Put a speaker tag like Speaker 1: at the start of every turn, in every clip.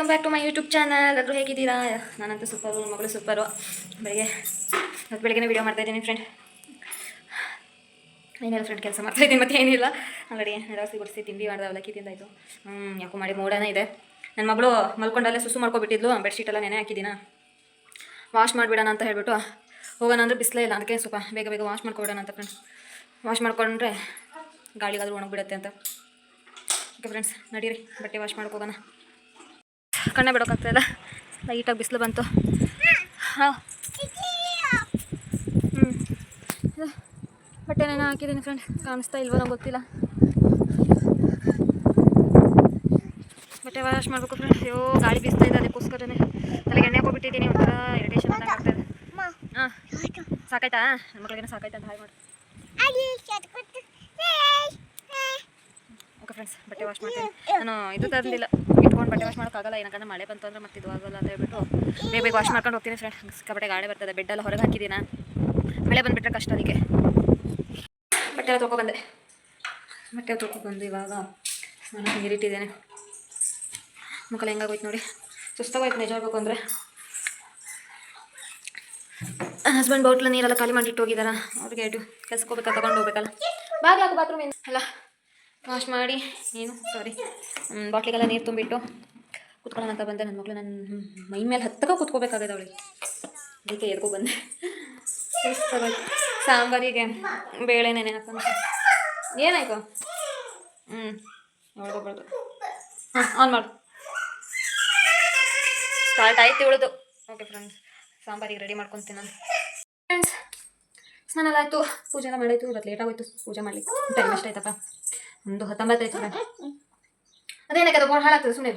Speaker 1: Welcome back to my YouTube channel ಎಲ್ಲರೂ ಹೇಗಿದ್ದೀರಾ? ನಾನಂತೂ ಸೂಪರು ನನ್ನ ಮಗಳು ಸೂಪರು ಬೆಳಗ್ಗೆ ಮತ್ತು ಬೆಳಿಗ್ಗೆ ವೀಡಿಯೋ ಮಾಡ್ತಾ ಇದ್ದೀನಿ ಫ್ರೆಂಡ್ ಏನಿಲ್ಲ ಫ್ರೆಂಡ್ ಕೆಲಸ ಮಾಡ್ತಾ ಇದ್ದೀನಿ, ಮತ್ತೆ ಏನಿಲ್ಲ. ಅಂಗಡಿ ನಡವಸಿ ಗುಡಿಸಿ ತಿಂಡಿ ಮಾಡಿದೆ, ಅವಲಕ್ಕಿ ತಿಂದಾಯಿತು. ಹ್ಞೂ ಯಾಕೋ ಮಾಡಿ ಮೋಡನೇ ಇದೆ. ನನ್ನ ಮಗಳು ಮಲ್ಕೊಂಡಲ್ಲೇ ಸುಸು ಮಾಡ್ಕೊಬಿಟ್ಟಿದ್ಲು ಬೆಡ್ಶೀಟ್ ಎಲ್ಲ ನೆನೆ ಹಾಕಿದ್ದೀನ. ವಾಶ್ ಮಾಡಿಬಿಡೋಣ ಅಂತ ಹೇಳ್ಬಿಟ್ಟು, ಹೋಗೋಣ ಅಂದರೆ ಬಿಸಿಲೇ ಇಲ್ಲ, ಅದಕ್ಕೆ ಸ್ವಲ್ಪ ಬೇಗ ಬೇಗ ವಾಶ್ ಮಾಡ್ಕೊಬಿಡೋಣ ಅಂತ ಫ್ರೆಂಡ್ಸ್ ವಾಶ್ ಮಾಡ್ಕೊಂಡ್ರೆ ಗಾಳಿಗಾದ್ರೂ ಒಣಗಿಬಿಡುತ್ತೆ ಅಂತ. ಓಕೆ ಫ್ರೆಂಡ್ಸ್ ನಡೀರಿ, ಬಟ್ಟೆ ವಾಶ್ ಮಾಡ್ಕೋಗೋಣ. ಕಣ್ಣೇ ಬಿಡೋಕ್ಕಾಗ್ತಾಯಿಲ್ಲ ಲೈಟಾಗಿ ಬಿಸಿಲು ಬಂತು. ಹಾಂ. ಹ್ಞೂ ಬಟ್ಟೆನೇನೋ ಹಾಕಿದ್ದೀನಿ ಫ್ರೆಂಡ್ ಕಾಣಿಸ್ತಾ ಇಲ್ವೋ ನಂಗೆ ಗೊತ್ತಿಲ್ಲ. ಬಟ್ಟೆ ವಾಶ್ ಮಾಡಬೇಕು ಫ್ರೆಂಡ್ ಅಯ್ಯೋ, ಗಾಳಿ ಬೀಸ್ತಾ ಇದೆ ಅದಕ್ಕೋಸ್ಕರನೇ. ತಲೆಗೆ ಎಣ್ಣೆ ಹೋಗ್ಬಿಟ್ಟಿದ್ದೀನಿ ಒಂಥರ ಇರಿಟೇಷನ್ ಅಂತ ಆಗ್ತಾಯಿದೆ ಹಾಂ. ಸಾಕಾಯ್ತಾ? ನನ್ನ ಮಗಳಿಗೆ ಸಾಕಾಯ್ತಾ ಅಂತ ಹಾಯ್ ಮಾಡಿ. ಓಕೆ ಫ್ರೆಂಡ್ಸ್ ಬಟ್ಟೆ ವಾಶ್ ಮಾಡ್ತೀನಿ. ನಾನು ಇದು ತಂದಿಲ್ಲ ಬಟ್ಟೆ ವಾಶ್ ಮಾಡೋಕ್ಕಾಗಲ್ಲ ಏನಕ್ಕಂದ್ರೆ ಮಳೆ ಬಂತು ಅಂದ್ರೆ ಮತ್ತೆ ಇದು ಆಗಲ್ಲ ಅಂತ ಹೇಳ್ಬಿಟ್ಟು ಬೇಗ ಬೇಗ ವಾಶ್ ಮಾಡ್ಕೊಂಡು ಹೋಗ್ತೀನಿ ಫ್ರೆಂಡ್ ಸಿಕ್ಕಾಪಟ್ಟೆ ಗಾಳಿ ಬರ್ತದೆ ಬೆಡ್ಡೆಲ್ಲ ಹೊರಗೆ ಹಾಕಿದ್ದೀನ ಮಳೆ ಬಂದುಬಿಟ್ರೆ ಕಷ್ಟ ಅದಕ್ಕೆ. ಬಟ್ಟೆ ಎಲ್ಲ ತೊಗೊಬಂದೆ ಬಟ್ಟೆ ತೊಗೊಬಂದು ಇವಾಗ. ನಾನು ನೀರಿಟ್ಟಿದ್ದೇನೆ. ಮುಖಲ ಹೆಂಗಾಗೋಯ್ತು ನೋಡಿ. ಸುಸ್ತಾಗೋಯ್ತು ನಿಜ ಹೇಳ್ಬೇಕು ಅಂದರೆ ಹಸ್ಬೆಂಡ್ ಬಾಟ್ಲ ನೀರೆಲ್ಲ ಖಾಲಿ ಮಾಡಿಟ್ಟು ಹೋಗಿದ್ದಾರ? ಅವ್ರಿಗೆ ಇಟ್ಟು ಕೆಲ್ಸಕ್ಕೆ ಹೋಗ್ಬೇಕಾ? ತಗೊಂಡು ಹೋಗ್ಬೇಕಲ್ಲ. ಬಾಗಿಲು ಹಾಕು ಬಾತ್ರೂಮ್ ಅಲ್ಲ ವಾಶ್ ಮಾಡಿ. ಏನು? ಸಾರಿ ಬಾಟ್ಲಿಗೆಲ್ಲ ನೀರು ತುಂಬಿಟ್ಟು ಕುತ್ಕೊಳ್ಳೋಣ ಅಂತ ಬಂದೆ. ನನ್ನ ಮಗಳು ನನ್ನ ಮೈ ಮೇಲೆ ಹತ್ತಕ ಕುತ್ಕೋಬೇಕಾಗಿದೆ ಅವಳಿಗೆ. ಅದಕ್ಕೆ ಎದ್ಕೋ ಬಂದೆ. ಸಾಂಬಾರಿಗೆ ಬೇಳೆ ನೆನೆ ಹಾಕೊಂಡು ಏನಾಯ್ತು? ಹ್ಞೂ ನೋಡ್ಕೋಬಾರ್ದು ಹಾಂ ಆನ್ ಮಾಡು. ಸ್ಟಾರ್ಟ್ ಆಯ್ತು ಇವಳದು. ಓಕೆ ಫ್ರೆಂಡ್ಸ್ ಸಾಂಬಾರಿಗೆ ರೆಡಿ ಮಾಡ್ಕೊತೀನಿ ನಾನು. ಫ್ರೆಂಡ್ಸ್ ಸ್ನಾನ ಎಲ್ಲ ಆಯಿತು. ಪೂಜೆ ಎಲ್ಲ ಮಾಡಾಯ್ತು. ಇವತ್ತು ಲೇಟ್ ಆಗೋಯ್ತು. ಪೂಜೆ ಮಾಡಲಿಕ್ಕೆ. ಟೈಮ್ ಎಷ್ಟಾಯ್ತಪ್ಪ? ಒಂದು ಹತ್ತೊಂಬತ್ತು ಆಯ್ತು ಅದೇನಕ್ಕೆ ಅದು ಭಾಳ ಹಾಳಾಗ್ತದೆ ಸುಮ್ಮನೆ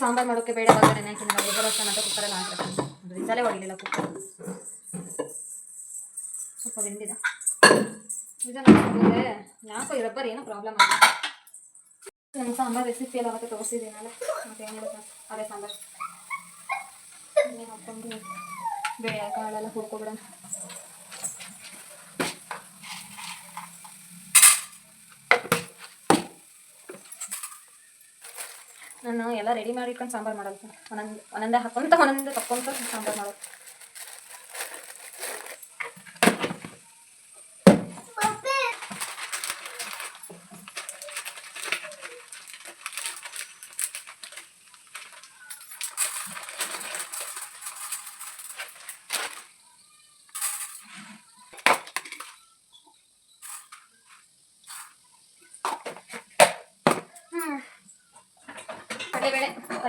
Speaker 1: ಸಾಂಬಾರು ಮಾಡೋಕ್ಕೆ ಬೇಡ ನೆನೆ ಹಾಕಿ ನಾವು ಬರೋ ಅಂತ ಕುಕ್ಕರೆಲ್ಲ ಅದು ವಿಸಲೇ ಹೊಡಿಲಿಲ್ಲ ಕುಕ್ಕರ್. ಸ್ವಲ್ಪ ಬೆಂದಿದ. ಇದನ್ನ ಯಾಕೋ ಈ ರಬ್ಬರ್ ಏನೋ ಪ್ರಾಬ್ಲಮ್ ಆಗಿದೆ. ನನ್ನ ಸಾಂಬಾರು ರೆಸಿಪಿ ಎಲ್ಲ ಮತ್ತೆ ತೋರಿಸಿದ್ದೀನಲ್ಲ, ಮತ್ತೆ ಏನಿಲ್ಲ ಅದೇ ಸಾಂಬಾರು. ಹಾಕ್ಕೊಂಡು ಬೇಳೆ ಕಾಳೆಲ್ಲ ಹುರ್ಕೊಬಿಡೋಣ. ನಾನು ಎಲ್ಲ ರೆಡಿ ಮಾಡಿ ಸಾಂಬಾರು ಮಾಡೋದು. ಒಂದೊಂದು ಒಂದೊಂದೇ ಹಾಕೊಂತ ಒಂದೊಂದೇ ತಕ್ಕೊಂತ ಸಾಂಬಾರು ಮಾಡೋದು.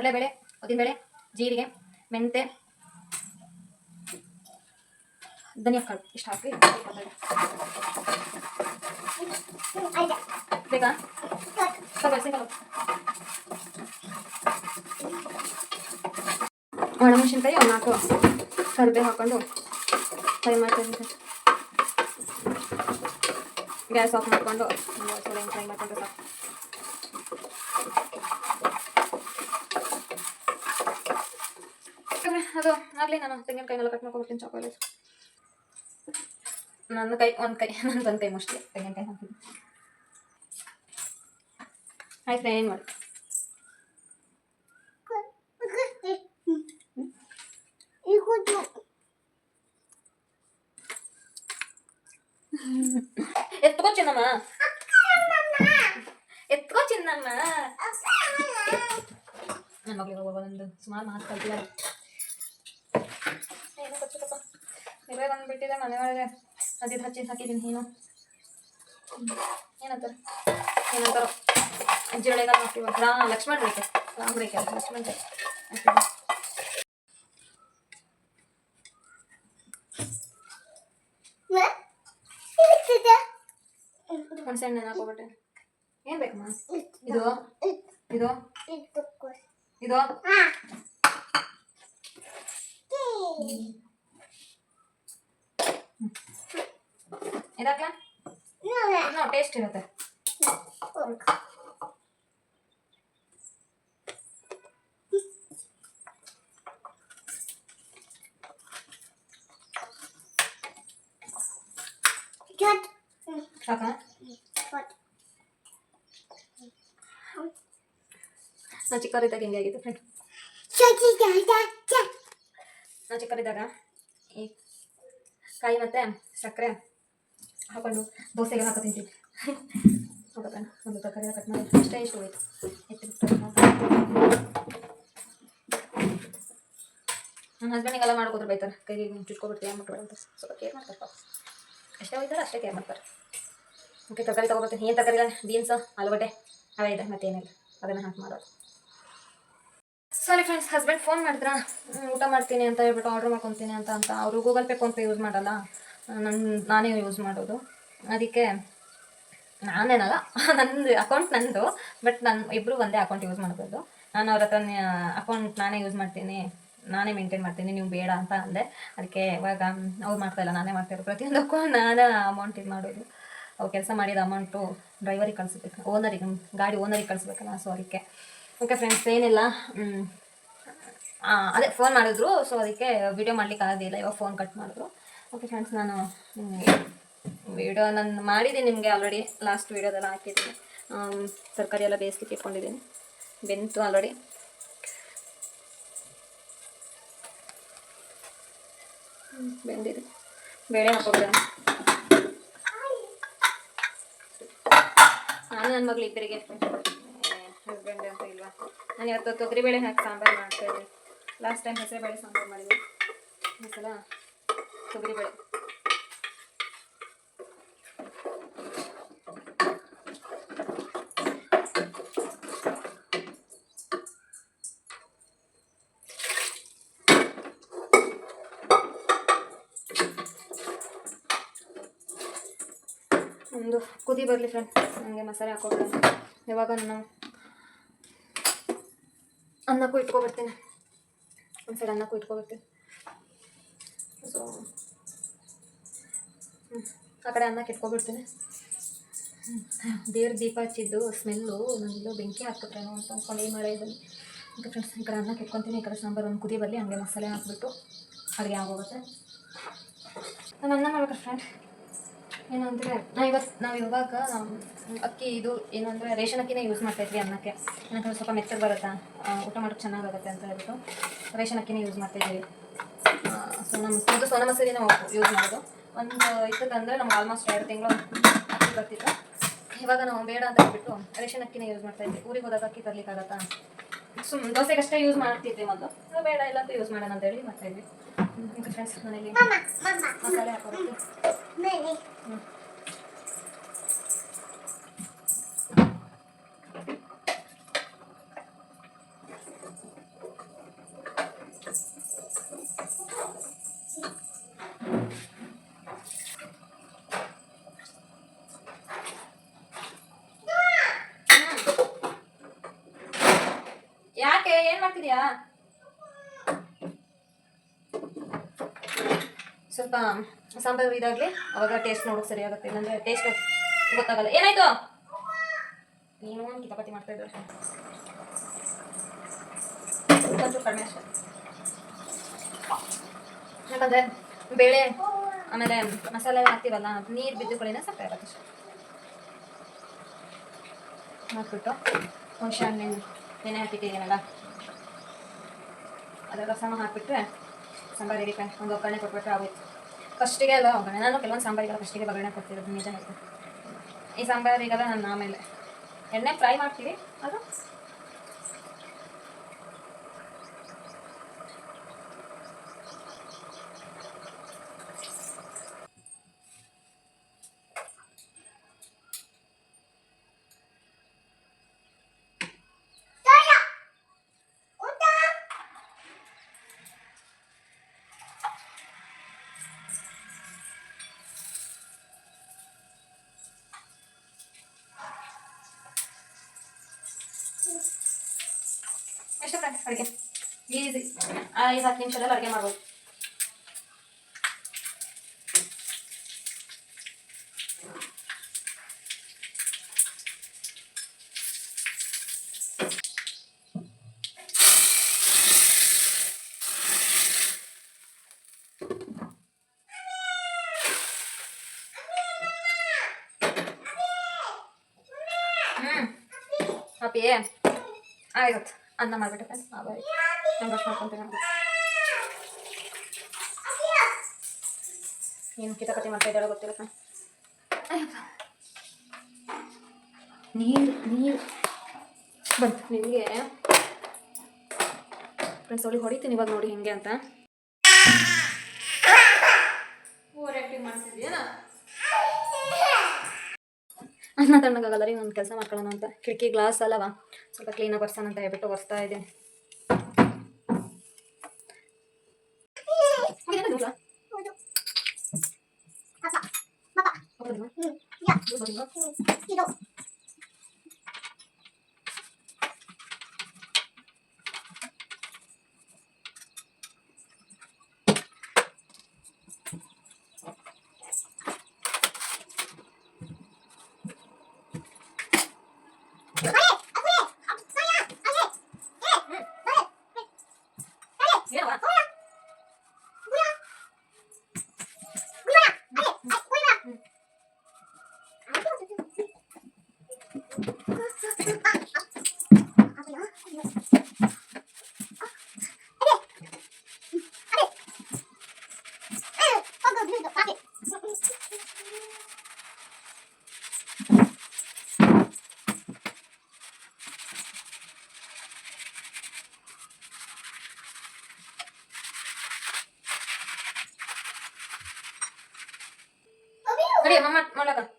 Speaker 1: ಕಡಲೆಬೇಳೆ ಕಡಲೆಬೇಳೆ ಉದ್ದಿನಬೇಳೆ ಜೀರಿಗೆ ಮೆಂತೆ ಧನಿಯಾ ಕಾಳು ಇಷ್ಟು ಹಾಕಿ ಬೇಕಾ ಸ್ವಲ್ಪ ಮೆಣಸಿನ್ಕಾಯಿ ಒಣಮೆಣಸಿನ್ಕಾಯಿ ಒಂದು ನಾಲ್ಕು ಕರಿಬೇವು ಹಾಕೊಂಡು ಫ್ರೈ ಮಾಡ್ತೀನಿ ಗ್ಯಾಸ್ ಆಫ್ ಮಾಡಿಕೊಂಡು ಒಂದು ಫ್ರೈ ಮಾಡ್ಕೊಂಡ್ರೆ ಸಾಕು ಯಾಕಂದ್ರೆ ಅದು, ಆಗಲಿ ನಾನು ತೆಂಗಿನಕಾಯಿನೆಲ್ಲ ಕಟ್ ಮಾಡ್ಕೊಬಿಡ್ತೀನಿ ಚಾಕೋಲೇಟ್ ನನ್ನ ಕೈ, ಒಂದು ಕೈ ನಂದು ಒಂದು ಕೈ ಮೋಸ್ಟ್ಲಿ ತೆಂಗಿನಕಾಯಿ ಹಾಕಿದ್ದು ಆಯ್ತು ಏನು ಮಾಡಿ? ಎತ್ಕೋ ಚಿನ್ನಮ್ಮ ಎತ್ಕೋ ಚಿನ್ನಮ್ಮ ನನ್ನ ಮಗಳಿಗೆ ಒಂದು ಸುಮಾರು ಮಾತು ಕಲ್ತಿಲ್ಲ ಏನೋ ಗೊತ್ತಿಲ್ಲಪ್ಪ ಇವೇ ಬಂದ್ಬಿಟ್ಟಿದೆ ಮನೆ ಒಳಗೆ. ಅದಿದ್ದು ಹಚ್ಚಿ ಹಾಕಿದ್ದೀನಿ ಏನು ಏನಂತಾರೆ ಏನಂತಾರೋ? ಅಜ್ಜಿ ಒಳಗೆಲ್ಲ ಹಾಕಿವ ರಾ ಲಕ್ಷ್ಮಣ್ ರೇಖೆ. ರಾಮ್ ರೇಖೆ ಅಲ್ಲ, ಲಕ್ಷ್ಮಣ್ ರೇಖೆ. ಹಾಕಿದ್ದೀನಿ. ಹುಣಸೆ ಹಣ್ಣು ಹಾಕೋಬಿಟ್ಟೆ. ಏನು ಬೇಕಮ್ಮ? ಇದು? ಇದು? ಇದು ಇದಾಕ್ಲಾ ನೋ ಟೇಸ್ಟ್ ಇರುತ್ತೆ ಸಾಕಾ ನಾನು ಚಿಕ್ಕವರಿದ್ದಾಗ ಹಿಂಗೆ ಆಗಿದ್ದು ಫ್ರೆಂಡ್ ನಾನು ಚಿಕ್ಕವರಿದ್ದಾಗ ಈ ಕಾಯಿ ಮತ್ತೆ ಸಕ್ಕರೆ ಹಾಕೊಂಡು ದೋಸೆಗೆ ಹಾಕೋ ತಿಂತೀವಿ. ಒಂದು ತರಕಾರಿ ಕಟ್ ಮಾಡಿ. ಅಷ್ಟೇ ಇಷ್ಟು ಹೋಯ್ತು. ಎತ್ತಿಬಿಟ್ಟು ನನ್ನ ಹಸ್ಬೆಂಡಿಗೆಲ್ಲ ಮಾಡ್ಕೋದ್ರೆ ಬೈತಾರೆ. ಕೈಗೆ ಚುಟ್ಕೊಬಿಡ್ತೀವಿ ಮುಟ್ಬೇಡ ಅಂತ. ಸ್ವಲ್ಪ ಕೇರ್ ಮಾಡ್ತಾರೆ ಪಾಪ. ಅಷ್ಟೇ ಹೋಯ್ತಾರೆ, ಅಷ್ಟೇ ಕೇರ್ ಮಾಡ್ತಾರೆ. ಓಕೆ ತರಕಾರಿ ತೊಗೊಬರ್ತೀನಿ. ಏನು ತರಕಾರಿ ಇಲ್ಲ ಬೀನ್ಸ್ ಆಲೂಗಡ್ಡೆ ಅವೇ ಇದೆ ಮತ್ತೇನಿಲ್ಲ. ಅದನ್ನು ಹಾಕಿ ಮಾಡೋದು. ಸಾರಿ ಫ್ರೆಂಡ್ಸ್ ಹಸ್ಬೆಂಡ್ ಫೋನ್ ಮಾಡಿದ್ರ? ಊಟ ಮಾಡ್ತೀನಿ ಅಂತ ಹೇಳ್ಬಿಟ್ಟು ಆರ್ಡ್ರ್ ಮಾಡ್ಕೊತೀನಿ ಅಂತ ಅಂತ. ಅವರು ಗೂಗಲ್ ಪೇ ಫೋನ್ಪೇ ಯೂಸ್ ಮಾಡಲ್ಲ. ನನ್ನ ನಾನೇ ಯೂಸ್ ಮಾಡೋದು. ಅದಕ್ಕೆ ನಾನೇನಲ್ಲ ನಂದು ಅಕೌಂಟ್ ನಂದು ಬಟ್ ನಾನು ಇಬ್ಬರು ಒಂದೇ ಅಕೌಂಟ್ ಯೂಸ್ ಮಾಡ್ಬೋದು. ನಾನು ಅವ್ರ ಹತ್ರ ಅಕೌಂಟ್ ನಾನೇ ಯೂಸ್ ಮಾಡ್ತೀನಿ. ನಾನೇ ಮೇಂಟೈನ್ ಮಾಡ್ತೀನಿ, ನೀವು ಬೇಡ ಅಂತ ಅಂದೆ. ಅದಕ್ಕೆ ಇವಾಗ ಅವ್ರು ಮಾಡ್ತಾ ಇಲ್ಲ, ನಾನೇ ಮಾಡ್ತಾ ಇರೋದು. ಪ್ರತಿಯೊಂದಕ್ಕೂ ನಾನು ಅಮೌಂಟ್ ಇದು ಮಾಡೋದು. ಅವ್ರು ಕೆಲಸ ಮಾಡಿದ ಅಮೌಂಟು ಡ್ರೈವರಿಗೆ ಕಳಿಸ್ಬೇಕು. ಓನರಿಗೆ ಗಾಡಿ ಓನರಿಗೆ ಕಳಿಸ್ಬೇಕಲ್ಲ ಸೊ ಅದಕ್ಕೆ. ಓಕೆ ಫ್ರೆಂಡ್ಸ್ ಏನಿಲ್ಲ. ಅದೇ ಫೋನ್ ಮಾಡಿದ್ರು ಸೊ ಅದಕ್ಕೆ ವಿಡಿಯೋ ಮಾಡ್ಲಿಕ್ಕೆ ಆಗೋದಿಲ್ಲ ಇವಾಗ ಫೋನ್ ಕಟ್ ಮಾಡಿದ್ರು. ಓಕೆ ಫ್ರೆಂಡ್ಸ್ ನಾನು ವಿಡಿಯೋ ನಾನು ಮಾಡಿದ್ದೀನಿ ನಿಮಗೆ ಆಲ್ರೆಡಿ ಲಾಸ್ಟ್ ವೀಡಿಯೋದೆಲ್ಲ ಹಾಕಿದ್ದೀನಿ. ತರಕಾರಿ ಎಲ್ಲ ಬೇಯಿಸ್ಲಿಕ್ಕೆ ಇಟ್ಕೊಂಡಿದ್ದೀನಿ. ಬೆಂತು ಆಲ್ರೆಡಿ ಬೆಂದಿದೆ. ಬೇಳೆ ಹಾಕೋಬಿಡೋಣ ನಾನು ನನ್ನ ಮಗಳು ಇಬ್ಬರಿಗೆ. ಹಸ್ಬೆಂಡ್ ಅಂತ ಇಲ್ವಾ? ನಾನು ಇವತ್ತು ತೊಗರಿಬೇಳೆ ಹಾಕಿ ಸಾಂಬಾರು ಮಾಡ್ತಾ ಇದ್ದೀನಿ ಲಾಸ್ಟ್ ಟೈಮ್ ಹೆಸರುಬೇಳೆ ಸಾಂಬಾರು ಮಾಡಿದ್ವಿ ಈ ತೊಗರಿಬೇಳೆ ಒಂದು ಕುದಿ ಬರಲಿ ಫ್ರೆಂಡ್ ನನಗೆ ಮಸಾಲೆ ಹಾಕೋಬಿಡೋಣ ಇವಾಗ ನಾನು ಅನ್ನಕ್ಕೂ ಇಟ್ಕೊಬರ್ತೀನಿ ಒಂದು ಸೈಡ್ ಅನ್ನಕ್ಕೂ ಇಟ್ಕೊಬರ್ತೀನಿ ಸೊ ಹ್ಞೂ ಆ ಕಡೆ ಅನ್ನಕ್ಕೆ ಇಟ್ಕೊಬಿಡ್ತೀನಿ ದೇವ್ರ ದೀಪ ಹಚ್ಚಿದ್ದು ಸ್ಮೆಲ್ಲು ನನಗೆಲ್ಲೋ ಬೆಂಕಿ ಹಾಕ್ಬಿಟ್ರೇನೋ ಅಂತ ಅಂದ್ಕೊಂಡು ಏನು ಮಳೆ ಇದ್ದಲ್ಲಿ ಈಗ ಫ್ರೆಂಡ್ಸ್ ಈ ಕಡೆ ಅನ್ನ ಇಟ್ಕೊತೀನಿ ಈ ಕಡೆ ಸಾಂಬಾರು ಒಂದು ಕುದಿ ಬರಲಿ ಹಂಗೆ ಮಸಾಲೆ ಹಾಕ್ಬಿಟ್ಟು ಅಡುಗೆ ಆಗೋಗುತ್ತೆ ನಾನು ಅನ್ನ ಮಾಡ್ಬೇಕು ಫ್ರೆಂಡ್ ಏನಂದರೆ, ನಾ ಇವತ್ತು ನಾವು ಇವಾಗ ಅಕ್ಕಿ ಇದು ಏನಂದ್ರೆ ಅಂದರೆ ರೇಷನ್ ಅಕ್ಕಿನ ಯೂಸ್ ಮಾಡ್ತಾ ಇದ್ವಿ ಅನ್ನಕ್ಕೆ. ಏನಂದ್ರೆ ಸ್ವಲ್ಪ ಮೆತ್ತಗೆ ಬರುತ್ತಾ? ಊಟ ಮಾಡೋಕ್ಕೆ ಚೆನ್ನಾಗಾಗುತ್ತೆ ಅಂತ ಹೇಳ್ಬಿಟ್ಟು ರೇಷನ್ ಅಕ್ಕಿನೇ ಯೂಸ್ ಮಾಡ್ತಾ ಇದ್ದೀವಿ ಸೋನ ಮಸೂರಿ ಇದು ಸೋನಾ ಮಸೂರಿ ನಾವು ಯೂಸ್ ಮಾಡೋದು. ಒಂದು ಇತ್ತಂದರೆ ನಮ್ಗೆ ಆಲ್ಮೋಸ್ಟ್ ಎರಡು ತಿಂಗಳು ಅಕ್ಕಿ ಬರ್ತಿತ್ತು. ಇವಾಗ ನಾವು ಬೇಡ ಅಂತ ಹೇಳ್ಬಿಟ್ಟು ರೇಷನ್ ಅಕ್ಕಿನೇ ಯೂಸ್ ಮಾಡ್ತಾ ಇದ್ವಿ. ಊರಿಗೆ ಹೋದಾಗ ಅಕ್ಕಿ ತರ್ಲಿಕ್ಕಾಗತ್ತಾ? ಸುಮ್ ದೋಸೆಗಷ್ಟೇ ಯೂಸ್ ಮಾಡ್ತಿದ್ದೆ ಮೊದಲು. ಬೇಡ ಇಲ್ಲ ಅಂತ ಯೂಸ್ ಮಾಡೋಣ ಅಂತ ಹೇಳಿ ಮತ್ತೆ ಇದ್ವಿ ಫ್ರೆಂಡ್ಸ್ ಮನೇಲಿ ಮಸಾಲೆ ಹಾಕೋಬೇಕು ಹ್ಮ್. ಸ್ವಲ್ಪ ಸಾಂಬಾರು ಇದಾಗಲಿ, ಅವಾಗ ಟೇಸ್ಟ್ ನೋಡೋಕೆ ಸರಿ ಆಗುತ್ತೆ. ಇಲ್ಲಾಂದ್ರೆ ಟೇಸ್ಟ್ ಗೊತ್ತಾಗಲ್ಲ. ಏನಾಯ್ತು? ನೀನು ಕಿತಾಪತಿ ಮಾಡ್ತಾ ಇದ್ದಾರೆ ಒಂಚೂರು ಕಡಿಮೆ ಅಷ್ಟೆ. ಬೇಳೆ, ಆಮೇಲೆ ಮಸಾಲೆ ಹಾಕ್ತಿವಲ್ಲ, ನೀರು ಬಿದ್ದುಗಳಿಂದ ಸಾಕಾಗುತ್ತೆ ಆಗುತ್ತೆ ಹಾಕ್ಬಿಟ್ಟು ಹುಣಸೆ ಹಣ್ಣಿನ ನೆನೆ ಹಾಕಿಟ್ಟಿದ್ದೀನಲ್ಲ ಅದರ ರಸನ ಹಾಕ್ಬಿಟ್ರೆ ಸಾಂಬಾರು ರೆಡಿ ಫ್ರೆಂಡ್ ಒಂದು ಒಗ್ಗರಣೆ ಕೊಟ್ಬಿಟ್ರೆ ಆಗೋಯ್ತು. ಫಸ್ಟಿಗೆ ಎಲ್ಲ ಒಗ್ಗರಣೆ. ನಾನು ಕೆಲವೊಂದು ಸಾಂಬಾರಿಗೆಲ್ಲ ಫಸ್ಟಿಗೆ ಒಗ್ಗರಣೆ ಕೊಡ್ತಿರೋದು, ನಿಜ ಹೇಳ್ತೀನಿ. ಈ ಸಾಂಬಾರಿಗೆಲ್ಲ ನಾನು ಆಮೇಲೆ. ಎಣ್ಣೆ ಫ್ರೈ ಮಾಡ್ತೀವಿ. ಅದು ಎಷ್ಟು ಫ್ರೆಂಡ್ ಅಡುಗೆ ಈಸಿ ಐದು ಹತ್ತು ನಿಮಿಷದಲ್ಲಿ ಅಡುಗೆ ಮಾಡ್ಬೋದು ಹ್ಞೂ ಹಾಪಿ ಆಯ್ತು ಅನ್ನ ಮಾಡಿಬಿಟ್ಟೆ ಫ್ರೆಂಡ್ಸ್ ಆಗೋಯ್ತು ನಾನು ಬ್ರಷ್ ಮಾಡ್ಕೊತೀನಿ ಏನು ಕಿತಾಪತಿ ಮಾಡ್ತಾ ಇದ್ದಾಳೆ ಗೊತ್ತಿಲ್ಲ ಫ್ರೆಂಡ್ ನೀರು ನೀರು. ಬಂತು ನಿಮಗೆ ಫ್ರೆಂಡ್ಸ್ ಅವಳಿಗೆ ಹೊಡಿತೀನಿ ಇವಾಗ ನೋಡಿ ಹೆಂಗೆ ಅಂತ. ಓವರ್ ಆ್ಯಕ್ಟಿಂಗ್ ಮಾಡ್ತಿದ್ಯಾ? ಅನ್ನ ತಣ್ಣಗಾಗಲ್ಲ ರೀ ಒಂದು ಕೆಲಸ ಮಾಡ್ಕೊಳ್ಳೋಣ ಅಂತ. ಕಿಟಕಿ ಗ್ಲಾಸ್ ಅಲ್ಲವ? ಸ್ವಲ್ಪ ಕ್ಲೀನಾಗಿ ಒರ್ಸೋಣ ಅಂತ ಹೇಳ್ಬಿಟ್ಟು ಒರೆಸ್ತಾ ಇದ್ದೀನಿ. ನಡಿ ಅಮ್ಮ ಮಾಡ್ಲಕ್ಕ ಎತ್ತಪ್ಪ.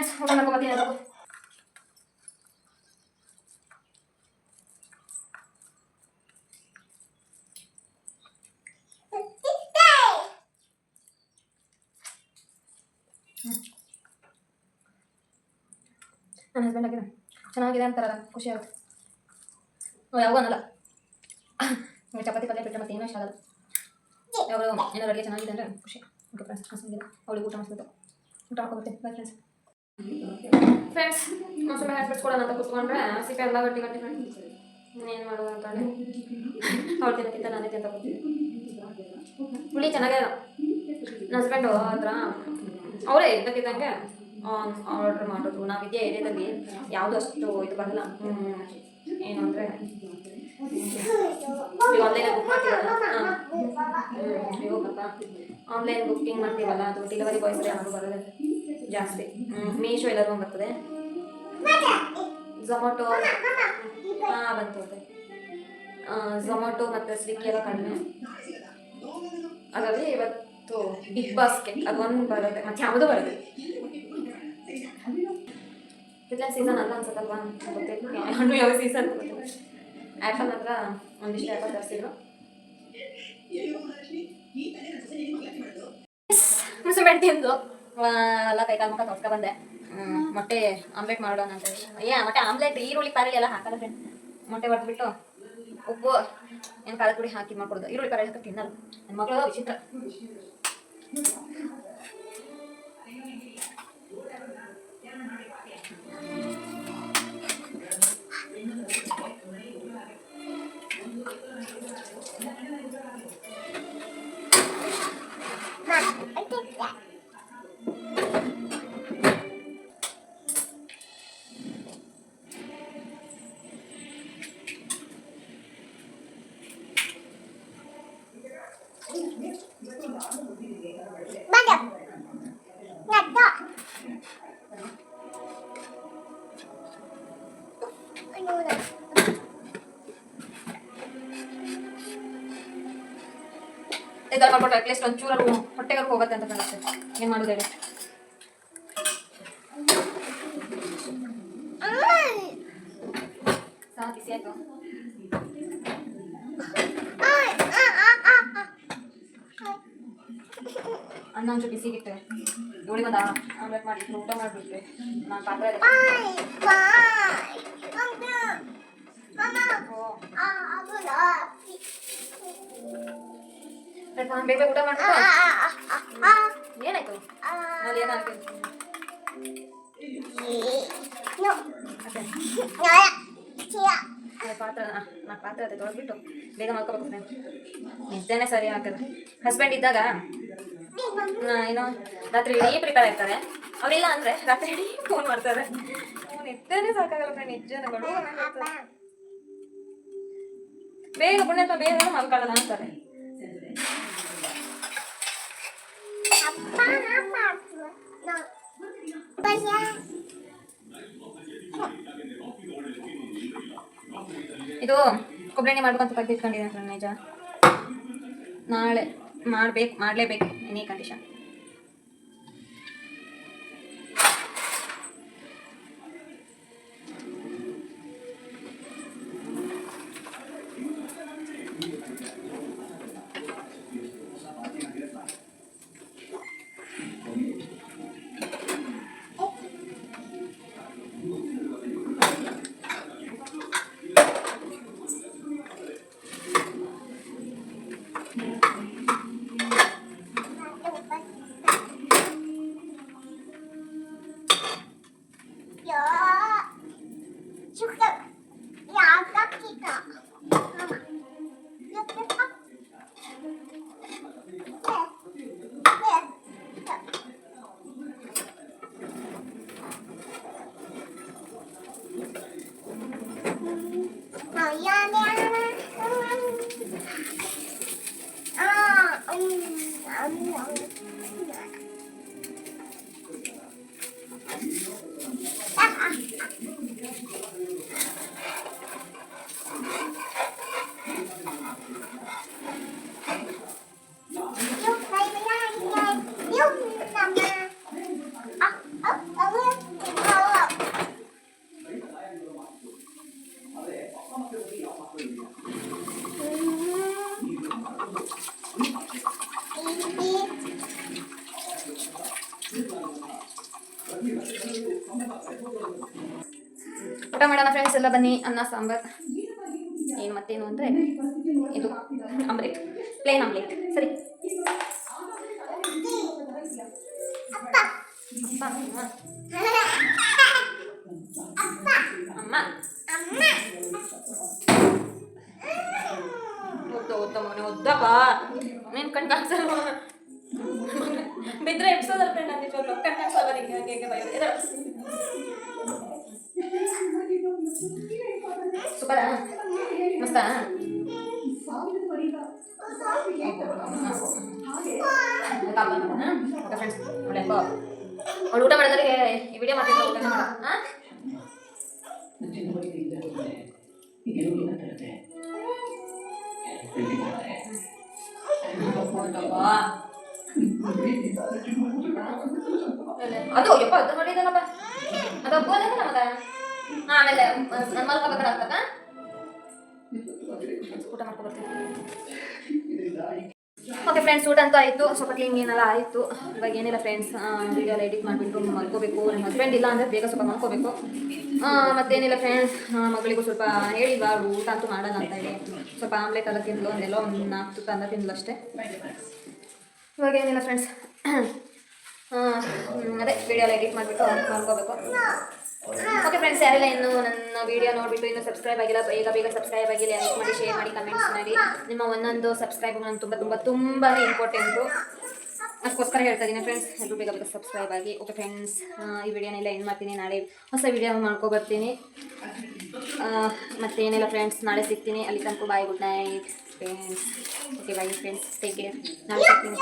Speaker 1: ಫ್ರೆಂಡ್ಸ್ ಊಟ ಮಾಡ್ಕೊಬತ್ತೀನಿ ಅದು ನನ್ನ ಹಸ್ಬೆಂಡ್ ಆಗಿದೆ ಚೆನ್ನಾಗಿದೆ ಅಂತಾರಲ್ಲ ಖುಷಿ ಆಗುತ್ತೆ ನಾವು ಯಾವಾಗೂ ಅನ್ನಲ್ಲ ನೀವು ಚಪಾತಿ ಪಲ್ಯ ಬಿಟ್ಟರೆ ಮತ್ತೆ ಏನೂ ಇಷ್ಟ ಆಗಲ್ಲ ಯಾವಾಗಲೂ ಏನಾದ್ರು ಅಡುಗೆ ಚೆನ್ನಾಗಿದೆ ಅಂದರೆ ಖುಷಿ ಓಕೆ ಫ್ರೆಂಡ್ಸ್ ಹಸಂಗಿಲ್ಲ ಅವಳಿಗೆ ಊಟ ಮಾಡಿಸ್ಬೇಕು ಊಟ ಮಾಡ್ಕೊಬರ್ತೀನಿ ಬಾಯ್ ಫ್ರೆಂಡ್ಸ್ ಫ್ರೆಂಡ್ಸ್ ಮೊಸಳೆ ಹ್ಯಾಟ್ ಕೊಡೋಣ ಅಂತ ಕೂತ್ಕೊಂಡ್ರೆ ಸಿಕ್ಕ ಎಲ್ಲ ಗಟ್ಟಿ ಗಟ್ಟಿ ಫ್ರೆಂಡ್ಸ್ ಏನು ಮಾಡೋದು ಅಂತೇಳಿ ಅವ್ರು ತಿನ್ನಕ್ಕಿಂತ ನಾನೇ ತಿಂತ ಹುಳಿ ಚೆನ್ನಾಗೇ ನನ್ನ ಹಸ್ಬೆಂಡು ಹತ್ರ, ಅವರೇ ಇದ್ದಕ್ಕಿದ್ದಂಗೆ ಆರ್ಡ್ರ್ ಮಾಡೋದು ನಾವು ಇದೇ ಏರಿಯಾದಲ್ಲಿ ಯಾವುದು ಅಷ್ಟು ಇದು ಬರಲ್ಲ. ಏನು ಅಂದರೆ ಆನ್ಲೈನ್ ಮಾಡ್ತೀವಲ್ಲ ಹಾಂ. ಆನ್ಲೈನ್ ಬುಕ್ಕಿಂಗ್ ಮಾಡ್ತೀವಲ್ಲ ಅದು ಡೆಲಿವರಿ ಬಾಯ್ಸ್ ಯಾರು ಬರೋದೇ. ಜಾಸ್ತಿ. ಮೀಶೋ ಎಲ್ಲರೂ ಬರ್ತದೆ. ಝೊಮ್ಯಾಟೊ. ಹಾಂ ಬಂತು ಝೊಮ್ಯಾಟೊ ಮತ್ತು ಸ್ವಿಗ್ಗಿ ಎಲ್ಲ ಕಡಿಮೆ. ಅದರಲ್ಲಿ ಇವತ್ತು ಬಿಗ್ ಬಾಸ್ಕೆಟ್ ಅದೊಂದು ಬರುತ್ತೆ. ಮತ್ತು ಯಾವುದೂ ಬರುತ್ತೆ? ಇದೆಲ್ಲ ಸೀಸನ್ ಅಲ್ಲ ಅನ್ಸುತ್ತಲ್ವಾ? ಗೊತ್ತಿಲ್ಲ. ಹಣ್ಣು ಯಾವ ಸೀಸನ್ ಆ್ಯಪಲ್ ಹತ್ರ ಒಂದಿಷ್ಟು ಆ್ಯಪಲ್ ತರಿಸಿದ್ರು. ಮುಸುಂಬೆಟ್ಟು ತಿಂದು ಆ, ಎಲ್ಲ ಕೈ ಕಾಲು ಮುಖ ತೊಳ್ಕೊ ಬಂದೆ. ಮೊಟ್ಟೆ ಆಮ್ಲೆಟ್ ಮಾಡೋಣ ಅಂತ ಏ ಮೊಟ್ಟೆ ಆಮ್ಲೆಟ್, ಈರುಳ್ಳಿ ಪಾರಳಿ ಎಲ್ಲ ಹಾಕಲ್ಲ ಫ್ರೆಂಡ್ ಮೊಟ್ಟೆ ಹೊಡೆದ್ಬಿಟ್ಟು ಉಪ್ಪು, ಏನು ಖಾರದ ಪುಡಿ ಹಾಕಿ ಮಾಡ್ಕೊಡೋದು. ಈರುಳ್ಳಿ ಪಾರಳಿ ಹಾಕಿ ತಿನ್ನಲ್ಲ. ನನ್ನ ಮಗಳು ವಿಚಿತ್ರ. ಇದೆಲ್ಲ ಮಾಡ್ಕೊಟ್ರೆ ಅಟ್ಲೀಸ್ಟ್ ಒಂಚೂರಲ್ಲಿ ಹೊಟ್ಟೆಗೆ ಹೋಗುತ್ತೆ ಅಂತ ಕಾಣುತ್ತೆ. ಏನು ಮಾಡೋದು ಹೇಳಿ? ಸಾಕು ಬಿಸಿ ಆಯ್ತು ಅನ್ನ ಒಂಚೂರು ಬಿಸಿಗಿಟ್ಟೆ. ಇವಳಿಗೊಂದು ಆಮ್ಲೆಟ್ ಮಾಡಿ ಇಟ್ರು ಊಟ ಮಾಡಿಬಿಟ್ರೆ ನಾನು ಪಾತ್ರೆ ಬೇಗ ಊಟ ಮಾಡ್ಕೊ. ಏನಾಯ್ತು? ಅಲ್ಲಿ ಅದೇ ಪಾತ್ರ ನಾಲ್ಕು ಪಾತ್ರೆ ಅದೇ ತೊಳೆದ್ಬಿಟ್ಟು ಬೇಗ ಮಾಡ್ಕೋಬೇಕು ನಿದ್ದೆನೇ ಸರಿ ಹಾಕಿದ್ರೆ ಹಸ್ಬೆಂಡ್ ಇದ್ದಾಗ ಏನೋ ಏನು ರಾತ್ರಿ ಇಡೀ ಪ್ರಿಪೇರ್ ಆಗ್ತಾರೆ. ಅವರಿಲ್ಲ ಅಂದರೆ ರಾತ್ರಿ ಇಡೀ ಫೋನ್ ಮಾಡ್ತಾರೆ. ನಿದ್ದೆನೇ ಸಾಕಾಗಲ್ಲ ಫ್ರೆಂಡ್ ನಿಜನಗಳು ಬೇಗ ಪುಣ್ಯತ್ಮ ಬೇಗ ಮಲ್ಕೊಳ್ಳೋಣ ಅಂತಾರೆ. ಇದು ಕೊಬ್ಬರಿ ಮಾಡ್ಕೊಂತ ತೆಗೆದಿಟ್ಕೊಂಡಿದ್ದೀನಿ ಫ್ರೆಂಡ್ ನಿಜ. ನಾಳೆ ಮಾಡ್ಬೇಕು ಮಾಡಲೇಬೇಕು ಎನಿ ಕಂಡೀಷನ್ ಬನ್ನಿ, ಅನ್ನ, ಸಾಂಬಾರ್. ಏನು ಮತ್ತೇನು ಅಂದರೆ ಇದು ಆಮ್ಲೆಟ್ ಪ್ಲೇನ್ ಆಮ್ಲೆಟ್ ಸರಿ. ಅಮ್ಮ. ಒದ್ದ ಒದ್ದ ಮನೆ ಒದ್ದಪ್ಪ ನೀನು ಕಣ್ ಕಾಣಿಸಲ್ಲ ಬಿದ್ರೆ ಎಪ್ಸೋದಲ್ಲ ಫ್ರೆಂಡ್ ನಾನು ನಿಜವಾಗ್ಲೂ? ಕಣ್ ಕಾಣಿಸಲ್ಲ ಹಿಂಗೆ, ಹಂಗೆ ಮಸ್ತಾ ಫ್ರೆಂಡ್ಸ್ ಒಳ್ಳೆ ಅವಳು ಊಟ ಮಾಡಿದ್ರೆ ಈ ವಿಡಿಯೋ ಮಾಡ್ತಿದ್ದೆ ಊಟ ಮಾಡ ಹಾಂ ಅದು ಯಪ್ಪ ಅದು ಮಾಡಿದಲ್ಲಪ್ಪ ಅದು ಒಪ್ಪೋದೇ ನಮಗ ಆಮೇಲೆ ನನ್ನ ಮಲ್ಕೋಬೇಕಾಗ್ತದ ಊಟ ಓಕೆ ಫ್ರೆಂಡ್ಸ್ ಊಟ ಅಂತೂ ಆಯಿತು. ಸ್ವಲ್ಪ ಕ್ಲೀನ್ ಏನೆಲ್ಲ ಆಯಿತು. ಇವಾಗ ಏನಿಲ್ಲ ಫ್ರೆಂಡ್ಸ್ ಎಲ್ಲ ಎಡಿಟ್ ಮಾಡಿಬಿಟ್ಟು ಮಲ್ಕೋಬೇಕು ನನ್ನ ಹಸ್ಬೆಂಡ್ ಇಲ್ಲ ಅಂದರೆ ಬೇಗ ಸ್ವಲ್ಪ ಮಲ್ಕೋಬೇಕು ಮತ್ತೇನಿಲ್ಲ ಫ್ರೆಂಡ್ಸ್ ಮಗಳಿಗೂ ಸ್ವಲ್ಪ ಹೇಳಿ ಬಾರು ಊಟ ಅಂತೂ ಮಾಡೋಣ ಅಂತ ಹೇಳಿ. ಸ್ವಲ್ಪ ಆಮ್ಲೆಟ್ ಎಲ್ಲ ತಿಂದು ಒಂದೆಲ್ಲ ಒಂದು ನಾಲ್ಕು ತುಪ್ಪ ಅನ್ನ ತಿಂದ್ಲು ಅಷ್ಟೇ. ಇವಾಗ ಏನಿಲ್ಲ ಫ್ರೆಂಡ್ಸ್ ಅದೇ ವಿಡಿಯೋ ಎಲ್ಲ ಎಡಿಟ್ ಮಾಡಿಬಿಟ್ಟು ಮಾಡ್ಕೋಬೇಕು. ಓಕೆ ಫ್ರೆಂಡ್ಸ್ ಯಾರೆಲ್ಲ ಇನ್ನು ನನ್ನ ವಿಡಿಯೋ ನೋಡಿಬಿಟ್ಟು ಇನ್ನೂ ಸಬ್ಸ್ಕ್ರೈಬ್ ಆಗಿಲ್ಲ ಬೇಗ ಬೇಗ ಸಬ್ಸ್ಕ್ರೈಬ್ ಆಗಿಲ್ಲ ಲೈಕ್ ಮಾಡಿ ಶೇರ್ ಮಾಡಿ ಕಮೆಂಟ್ಸ್ ಮಾಡಿ. ನಿಮ್ಮ ಒಂದೊಂದು ಸಬ್ಸ್ಕ್ರೈಬ್ ನಂಗೆ ತುಂಬ ತುಂಬ ತುಂಬಾ ಇಂಪಾರ್ಟೆಂಟು ಅದಕ್ಕೋಸ್ಕರ ಹೇಳ್ತಾ ಇದ್ದೀನಿ ಫ್ರೆಂಡ್ಸ್ ಎಲ್ಲರೂ ಬೇಗ ಬೇಗ ಸಬ್ಸ್ಕ್ರೈಬ್ ಆಗಿ. ಓಕೆ ಫ್ರೆಂಡ್ಸ್ ಈ ವಿಡಿಯೋನೆಲ್ಲ ಏನು ಮಾಡ್ತೀನಿ. ನಾಳೆ ಹೊಸ ವಿಡಿಯೋ ಮಾಡ್ಕೊಬರ್ತೀನಿ ಮತ್ತೇನಿಲ್ಲ ಫ್ರೆಂಡ್ಸ್ ನಾಳೆ ಸಿಗ್ತೀನಿ. ಅಲ್ಲಿ ತನಕ bye good night friends okay bye friends take care ನಾಳೆ ಸಿಗ್ತೀನಿ.